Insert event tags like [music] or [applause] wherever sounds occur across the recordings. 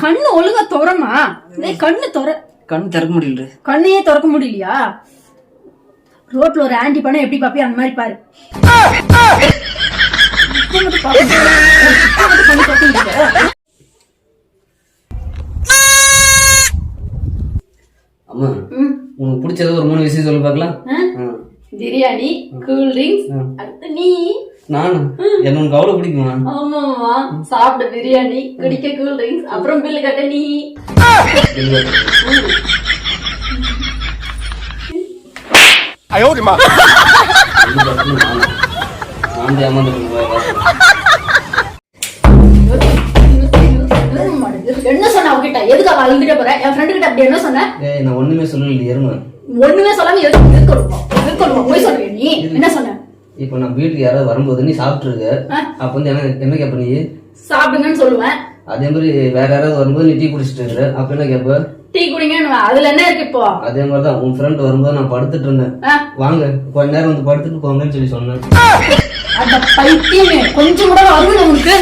கண்ணு ஒழுங்கா துறமா? கண்ணு துற கண் திறக்க முடியல கண்ணையே திறக்க முடியலையா? ரோட்ல ஒரு ஆண்டி பண்ண எப்படி பாப்பியா அந்த மாதிரி பாரு. அம்மா. உனக்கு பிடிச்சது ஒரு மூணு விஷயம் சொல்லி பார்க்கலாம். பிரியாணி கூல் ட்ரிங்க்ஸ் அடுத்து நீ. நானு? என்ன உனக்கு அவ்வளவு பிடிக்குமா? ஆமாமா சாப்பிட பிரியாணி குடிக்க கூல் ட்ரிங்க்ஸ் அப்புறம் பில்லு கட்ட நீ. நானும். நான் ஏமாந்து என்ன சொன்ன அவகிட்ட? எதுக்கு அவ அழுந்துட்டே போற? என் ஃப்ரெண்டு கிட்ட அப்படி என்ன சொன்ன? நான் ஒண்ணுமே சொல்லல எருமை ஒண்ணுமே சொல்லாம எதுக்கு? போய் சொல்றிய நீ. என்ன சொன்ன? இப்போ நான் வீட்டுக்கு யாராவது வரும்போது நீ சாப்பிட்டுருக்க. அப்போ வந்து என்ன என்ன கேட்ப நீ? சாப்பிடுங்கன்னு சொல்லுவேன். அதே மாதிரி வேற யாராவது வரும்போது நீ டீ குடிச்சிட்டு இருக்கிற அப்ப என்ன கேட்ப டீ குடிங்கன்னு அதுல என்ன இருக்கு இப்போ? அதே மாதிரி தான் உன் ஃப்ரெண்ட் வரும்போது நான் படுத்துட்டு இருந்தேன். வாங்க கொஞ்ச நேரம் வந்து படுத்துட்டு போங்கன்னு சொல்லி சொன்னேன். அந்த பைத்தியமே கொஞ்சம் கூட அருள் உனக்கு?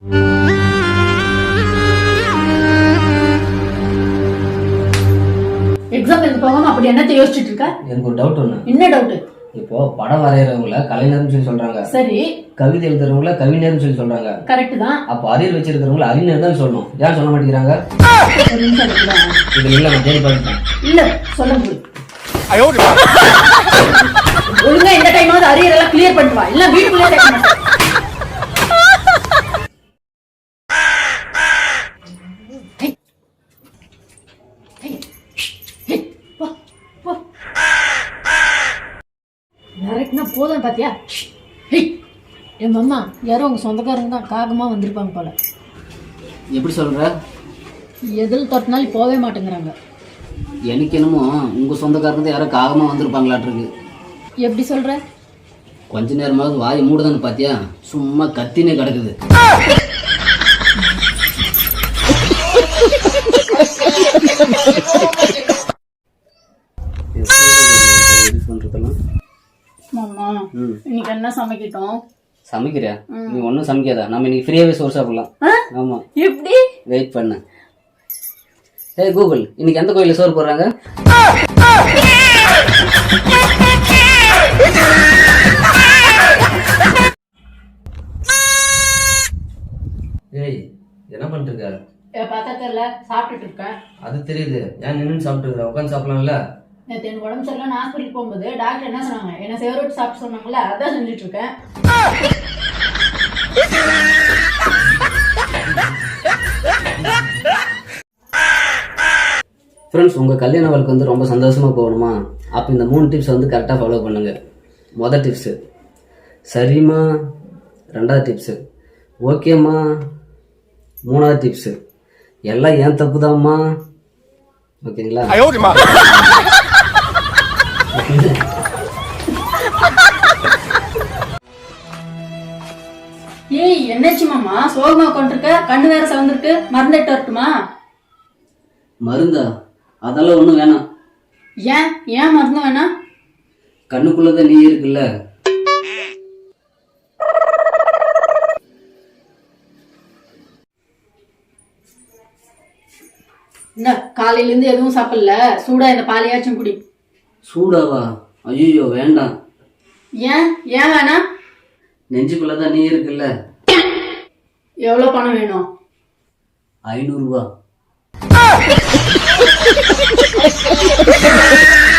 [laughs] அப்படி என்னத்தை யோசிச்சுட்டு இருக்க? எனக்கு ஒரு டவுட் ஒண்ணு. என்ன டவுட் இப்போ படம் வரைகிறவங்கள கலைஞர்னு சொல்லி சொல்றாங்க. சரி. கவிதை எழுதுறவங்கள கவிஞர்னு சொல்லி சொல்றாங்க. கரெக்ட் தான். அப்போ அறிவியல் வச்சிருக்கிறவங்கள அறிஞர் தான் சொல்லணும். ஏன் சொல்ல மாட்டேங்கிறாங்க? இது இல்லை நான் இல்ல சொல்ல முடியும் விரட்டுனா போதும் பாத்தியா? ஹேய். என் மாமா யாரோ உங்க சொந்தக்காரங்க தான் காகமா வந்திருப்பாங்க போல. எப்படி சொல்ற? எதில் தொட்டினாலும் போவே மாட்டேங்கிறாங்க. எனக்கு என்னமோ உங்க சொந்தக்காரங்க யாரோ காகமா வந்திருப்பாங்களாட்டிருக்கு. எப்படி சொல்ற? கொஞ்ச நேரமாவது வாயை மூடுதான்னு பாத்தியா? சும்மா கத்தினே கிடக்குது. சமைக்கிட்டோம். சமைக்கிறியா? நீ ஒன்றும் சமைக்காதா. நம்ம இன்னைக்கு ஃப்ரீயாவே சோறு சாப்பிடலாம். ஆமா. எப்படி? வெயிட் பண்ண. ஏய் கூகுள் இன்னைக்கு எந்த கோயில்ல சோறு போடுறாங்க? ஏய் என்ன பண்ணிட்டு இருக்க? பார்த்தா தெரியல. சாப்பிட்டுட்டு இருக்கேன். அது தெரியுது. ஏன் நின்று சாப்பிட்டு இருக்க உட்காந்து சாப்பிடலாம்ல? நேற்று எனக்கு உடம்பு சரியில்லை நான் ஹாஸ்பிட்டல் போகும்போது டாக்டர் என்ன சொன்னாங்க? என்ன சேவரோட்டு சாப்பிட்டு சொன்னாங்கல்ல அதான் செஞ்சுட்டு இருக்கேன் ஃப்ரெண்ட்ஸ் உங்கள் கல்யாண வாழ்க்கை வந்து ரொம்ப சந்தோஷமாக போகணுமா? அப்போ இந்த மூணு டிப்ஸ் வந்து கரெக்டாக ஃபாலோ பண்ணுங்க. மொதல் டிப்ஸு சரிம்மா? ரெண்டாவது டிப்ஸு ஓகேம்மா? மூணாவது டிப்ஸு எல்லாம் ஏன் தப்பு தான்மா ஓகேங்களா [laughs] ஏய் என்னாச்சு மாமா? சோகமா கொண்டிருக்க கண்ணு வேற சவந்திருக்கு. மறந்துட்டு வரட்டுமா? மருந்தா? அதெல்லாம் ஒன்றும் வேணாம். ஏன்? ஏன் மறந்து வேணாம்? கண்ணுக்குள்ளதான் நீ இருக்குல்ல. இந்த காலையில இருந்து எதுவும் சாப்பிடல. சூடா இந்த பாலையாச்சும் குடி. சூடாவா? ஐயோ வேண்டாம். ஏன்? ஏன் வேணாம்? நெஞ்சுக்குள்ளதான் நீ இருக்குல்ல. எவ்வளவு பணம் வேணும்? ஐநூறுரூவா [laughs]